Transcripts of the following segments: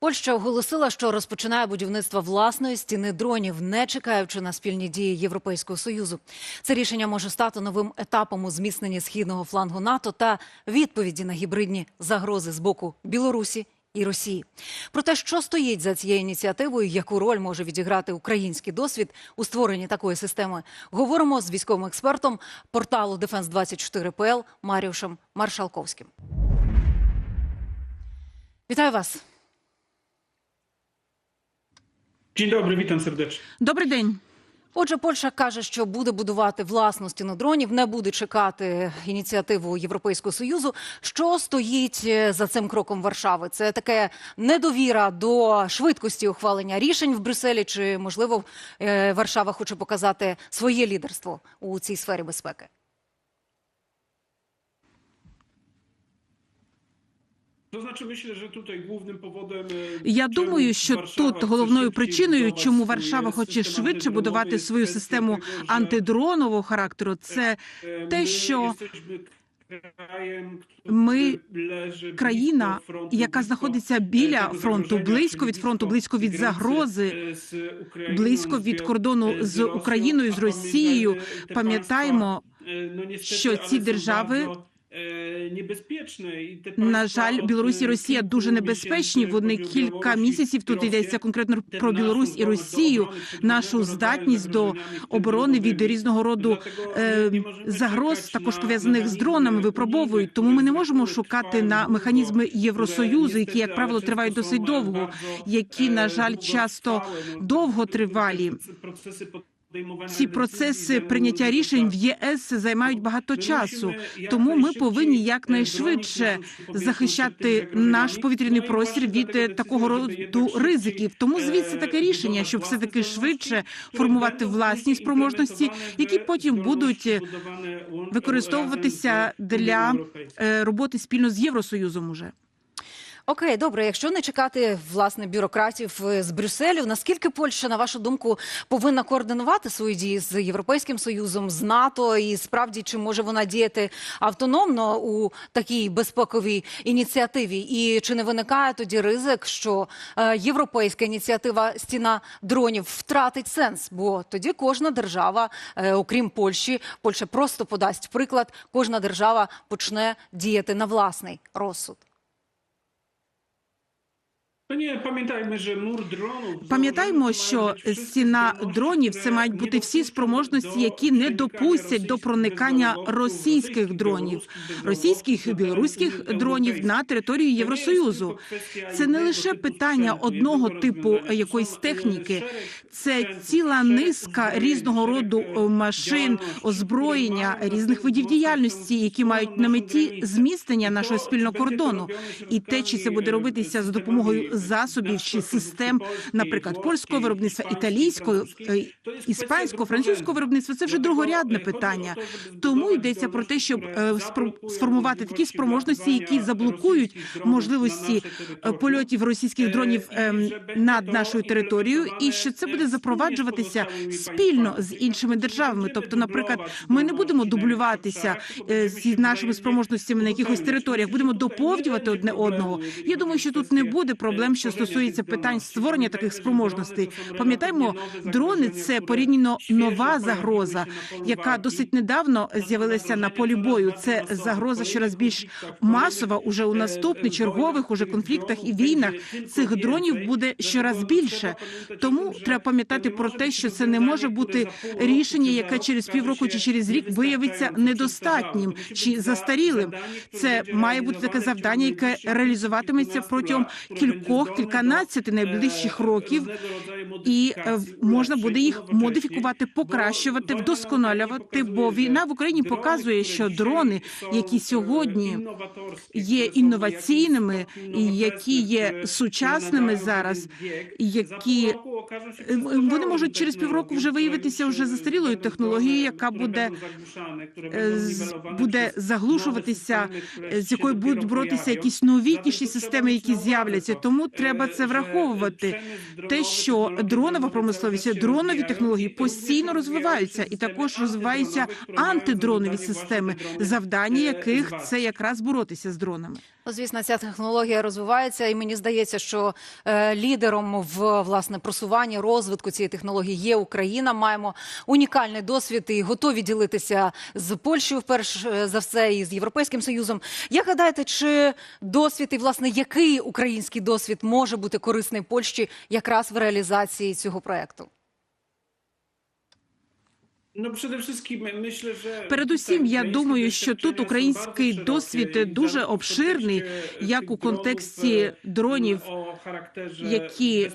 Польща оголосила, що розпочинає будівництво власної стіни дронів, не чекаючи на спільні дії Європейського союзу. Це рішення може стати новим етапом у зміцненні східного флангу НАТО та відповіді на гібридні загрози з боку Білорусі і Росії. Про те, що стоїть за цією ініціативою, яку роль може відіграти український досвід у створенні такої системи, говоримо з військовим експертом порталу Defense 24 pl Маріушем Маршалковським. Вітаю вас. Dzień dobry, witam serdecznie. Добрий день. Отже, Польща каже, що буде будувати власну стіну дронів, не буде чекати ініціативу Європейського союзу. Що стоїть е, за цим кроком Варшави? Це таке недовіра до швидкості ухвалення рішень в Брюсселі, чи можливо е, Варшава хоче показати своє лідерство у цій сфері безпеки? Я думаю, що тут головною причиною, чому Варшава хоче швидше будувати свою систему антидронового характеру, це e, те, що ми країна, яка знаходиться біля фронту, близько від фронту, близько від загрози, близько від кордону з Україною, з Росією. Пам'ятаємо, e, що ці держави на жаль, Білорусь і Росія дуже небезпечні. Вони кілька місяців тут йдеться конкретно про Білорусь і Росію, нашу здатність до tym оборони від різного роду е, загроз, також пов'язаних з дронами, випробовують. Тому ми не можемо шукати на механізми Євросоюзу, які, як правило, тривають досить довго, які, на жаль, часто no, довготривалі. Ці процеси прийняття рішень в. ЄС займають багато часу. Тому ми повинні якнайшвидше захищати наш повітряний простір від такого роду ризиків. Тому звідси таке рішення, щоб все таки швидше формувати власні спроможності, які потім будуть використовуватися для е, роботи спільно з Євросоюзом. Уже Окей, добре. Якщо не чекати власне бюрократів е, з Брюсселю, наскільки Польща, на вашу думку, повинна координувати свої дії з Європейським Союзом, з НАТО, і справді чи може вона діяти автономно у такій безпековій ініціативі? І чи не виникає тоді ризик, що е, європейська ініціатива стіна дронів втратить сенс? Бо тоді кожна держава, е, окрім Польщі, Польща просто подасть приклад, кожна держава почне діяти на власний розсуд. Ні, пам'ятаємо, що стіна дронів це мають бути всі спроможності, які не допустять до проникання російських дронів, російських і білоруських дронів на територію Євросоюзу. Це не лише питання одного типу якоїсь техніки, це ціла низка різного роду машин, озброєння, різних видів діяльності, які мають на меті зміцнення нашого спільного кордону. І те, чи це буде робитися за допомогою засобів чи систем, наприклад, польського виробництва, італійського, е, іспанського, французького виробництва, це вже другорядне питання. Тому йдеться про те, щоб е, сформувати такі спроможності, які заблокують можливості е, польотів російських дронів ем, над нашою територією, і що це буде запроваджуватися спільно з іншими державами. Тобто, наприклад, ми не будемо дублюватися з нашими спроможностями на якихось територіях, будемо доповнювати одне одного. Я думаю, що тут не буде проблем, що стосується питань створення таких спроможностей. Пам'ятаємо, дрони це порівняно нова загроза, яка досить недавно з'явилася на полі бою. Це загроза щораз більш масова. Уже у наступних чергових уже конфліктах і війнах цих дронів буде щораз більше. Тому треба пам'ятати про те, що це не може бути рішення, яке через півроку чи через рік виявиться недостатнім чи застарілим. Це має бути таке завдання, яке реалізуватиметься протягом кількох кільканадцяти найближчих років, і е, можна буде їх модифікувати, покращувати, вдосконалювати. Бо війна в Україні показує, що дрони, які сьогодні є інноваційними, і які є сучасними зараз, які е, вони можуть через півроку вже виявитися вже застарілою технологією, яка буде е, буде заглушуватися, з якою будуть боротися якісь новітніші системи, які з'являться. Тому тому треба це враховувати. Те, що дронова промисловість, дронові технології постійно розвиваються, і також розвиваються антидронові системи, завдання яких це якраз боротися з дронами. Ну, звісно, ця технологія розвивається, і мені здається, що е, лідером в власне просуванні розвитку цієї технології є Україна. Маємо унікальний досвід і готові ділитися з Польщею вперше е, за все і з Європейським Союзом. Як гадаєте, чи досвід і власне який український досвід може бути корисний Польщі якраз в реалізації цього проекту? Передусім, я думаю, що тут український досвід дуже обширний, як у контексті e, дронів, які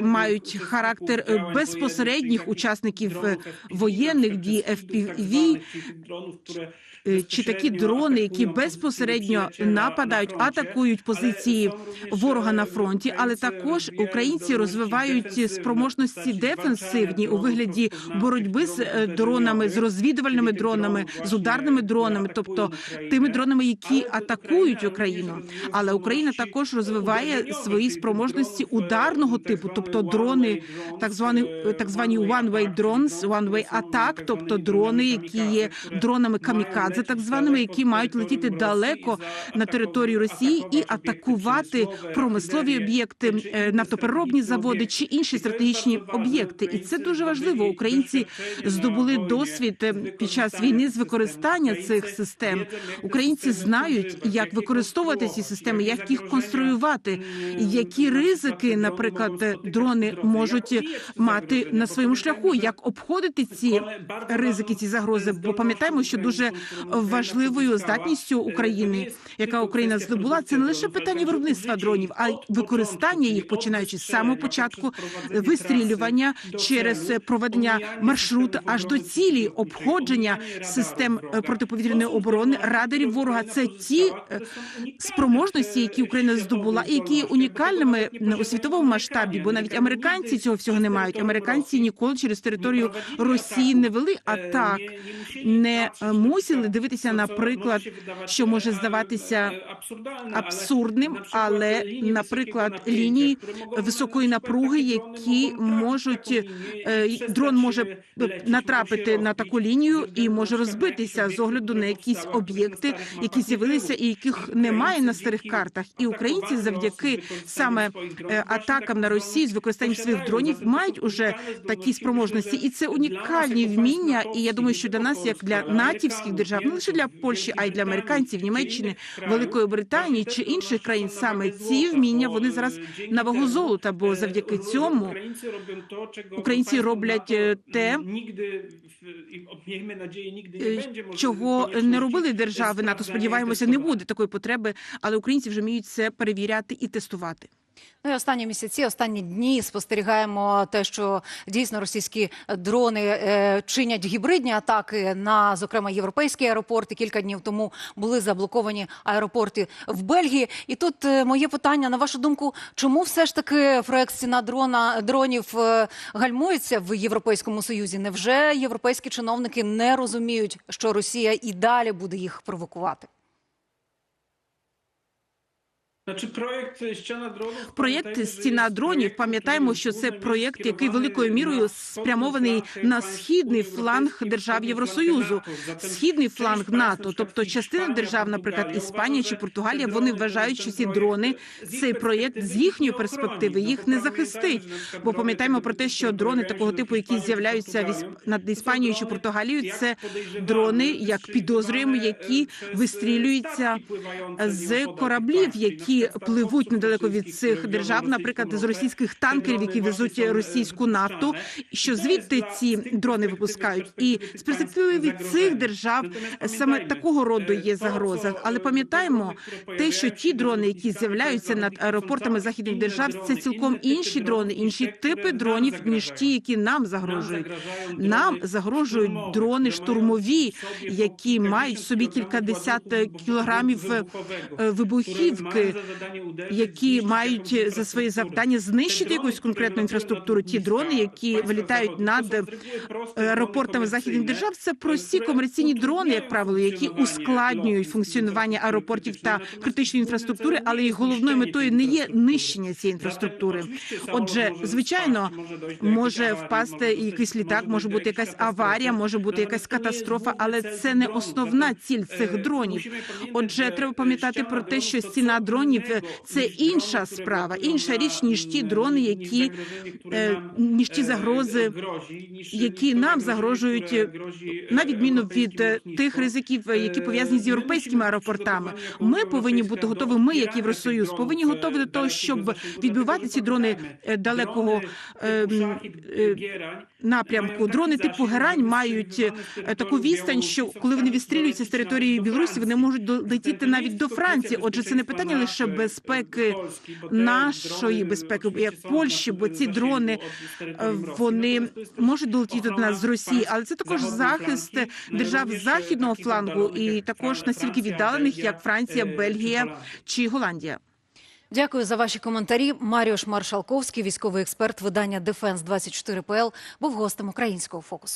мають характер безпосередніх учасників воєнних дій FPV, е, чи такі дрони, які безпосередньо нападають, атакують позиції ворога на е, фронті, але також українці розвивають спроможності дефенсивні у вигляді боротьби з е, дронами, з розвідувальними дронами, з ударними дронами, тобто тими дронами, які атакують Україну. Але Україна також розвиває свої спроможності ударного типу, тобто дрони, так звані так звані one-way drones, one-way attack, тобто дрони, які є дронами камікадзе, летіти так званими, які мають летіти далеко на територію Росії і атакувати промислові, об'єкти, е, нафтопереробні заводи чи інші стратегічні об'єкти. І це дуже важливо. Українці здобули досвід е, під час війни з використання цих систем. Українці знають, як використовувати ці системи, як їх конструювати, які ризики, наприклад, дрони можуть мати на своєму шляху, як обходити ці ризики, ці загрози. Бо пам'ятаємо, що дуже важливою здатністю Е, України, яка Україна здобула, це не лише питання виробництва дронів, а й використання їх, починаючи з самого початку вистрілювання через проведення маршруту аж до цілі, обходження систем е, протиповітряної оборони, радарів ворога. Це ті е, спроможності, які Україна здобула, і які є унікальними у світовому масштабі, бо навіть Американці цього всього не мають. Американці ніколи через територію Росії не вели е, атак. не- не мусили не на дивитися, наприклад, що може видавати, що може е, здаватися е, абсурдним, але, наприклад, лінії високої напруги, які можуть е, дрон може натрапити на таку лінію і може розбитися з огляду на якісь об'єкти, які з'явилися і яких немає на старих картах. І українці завдяки саме атакам на Росію з використанням своїх дронів мають уже такі спроможності, і це унікальні вміння. І я думаю, що для нас, як для натівських держав, не лише для Польщі, а й для американців, Німеччини, Великої Британії чи інших країн, саме ці вміння вони зараз на вагу золота. Бо завдяки цьому українці роблять е, те, чого не робили держави НАТО. Сподіваємося, не буде такої потреби, але українці вже вміють це перевіряти і тестувати. Ну і останні місяці, останні дні спостерігаємо те, що дійсно російські дрони е, чинять гібридні атаки на, зокрема, європейські аеропорти. Кілька днів тому були заблоковані аеропорти в Бельгії. І тут е, моє питання: на вашу думку, чому все ж таки проект ціна дрона дронів е, гальмується в Європейському Союзі? Невже європейські чиновники не розуміють, що Росія і далі буде їх провокувати? Проєкт «Стіна дронів». Пам'ятаємо, що це проєкт, який великою мірою спрямований на східний фланг держав Євросоюзу, східний фланг НАТО, тобто частина держав, наприклад, Іспанія чи Португалія, вони вважають, що ці дрони, цей проєкт з їхньої перспективи їх не захистить. Бо пам'ятаємо про те, що дрони такого типу, які з'являються над Іспанією чи Португалією, це дрони, як підозрюємо, які вистрілюються з кораблів, які пливуть недалеко від цих держав, наприклад, з російських танкерів, які везуть російську нафту, що звідти ці дрони випускають, і з перспективи від цих держав саме такого роду є загроза. Але пам'ятаємо те, що ті дрони, які з'являються над аеропортами західних держав, це цілком інші дрони, інші типи дронів, ніж ті, які нам загрожують. Нам загрожують дрони штурмові, які мають в собі кількадесят кілограмів е, вибухівки, які мають за своє завдання знищити якусь конкретну інфраструктуру. Ті дрони, які вилітають над е, аеропортами західних держав, це прості комерційні дрони, як правило, які ускладнюють функціонування аеропортів та критичної інфраструктури, але їх головною метою не є нищення цієї інфраструктури. Отже, звичайно, може впасти якийсь літак, може бути якась аварія, може бути якась катастрофа, але це не основна ціль цих дронів. Отже, треба пам'ятати про те, що ціна дронів це інша справа, інша річ ніж ті дрони, які е, ніж ті загрози, які нам загрожують, е, на відміну від е, тих ризиків, які пов'язані з європейськими аеропортами. Ми повинні бути готові. Ми, як Євросоюз, повинні готові до того, щоб відбивати ці дрони далекого напрямку. Дрони типу герань мають таку відстань, що коли вони відстрілюються з території Білорусі, вони можуть долетіти навіть до Франції. Отже, це не питання лише безпеки нашої безпеки, як Польщі, бо ці дрони вони можуть долетіти до нас з Росії, але це також захист держав західного флангу і також настільки віддалених, як Франція, Бельгія чи Голландія. Дякую за ваші коментарі. Маріош Маршалковський, військовий експерт видання Дефенс 24 ПЛ, був гостем українського фокусу.